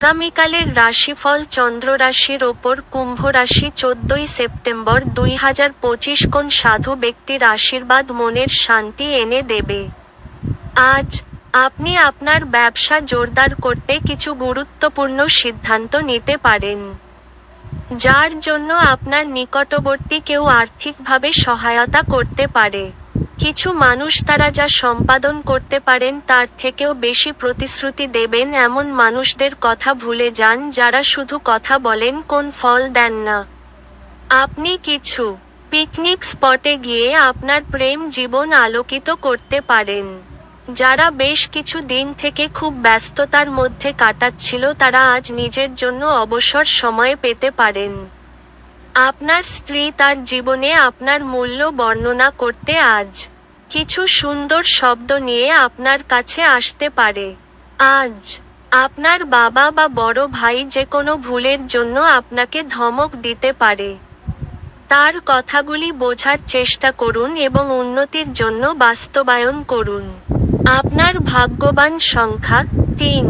আগামীকালের রাশিফল চন্দ্র রাশির ওপর কুম্ভ রাশি চোদ্দই সেপ্টেম্বর দুই হাজার পঁচিশ কোন সাধু ব্যক্তির আশীর্বাদ মনের শান্তি এনে দেবে? আজ, আপনি আপনার ব্যবসা জোরদার করতে কিছু গুরুত্বপূর্ণ সিদ্ধান্ত নিতে পারেন, যার জন্য আপনার নিকটবর্তী কেউ আর্থিকভাবে সহায়তা করতে পারে। কিছু মানুষ তারা যা সম্পাদন করতে পারেন তার থেকেও বেশি প্রতিশ্রুতি দেবেন এমন মানুষদের কথা ভুলে যান যারা শুধু কথা বলেন, কোন ফল দেন না। আপনি কিছু পিকনিক স্পটে গিয়ে আপনার প্রেম জীবন আলোকিত করতে পারেন। যারা বেশ কিছু দিন থেকে খুব ব্যস্ততার মধ্যে কাটাচ্ছিল, তারা আজ নিজের জন্য অবসর সময় পেতে পারেন। আপনার স্ত্রী তার জীবনে আপনার মূল্য বর্ণনা করতে আজ কিছু সুন্দর শব্দ নিয়ে আপনার কাছে আসতে পারে। আজ আপনার বাবা বা বড় ভাই যে কোনো ভুলের জন্য আপনাকে ধমক দিতে পারে। তার কথাগুলি বোঝার চেষ্টা করুন এবং উন্নতির জন্য বাস্তবায়ন করুন। আপনার ভাগ্যবান সংখ্যা তিন।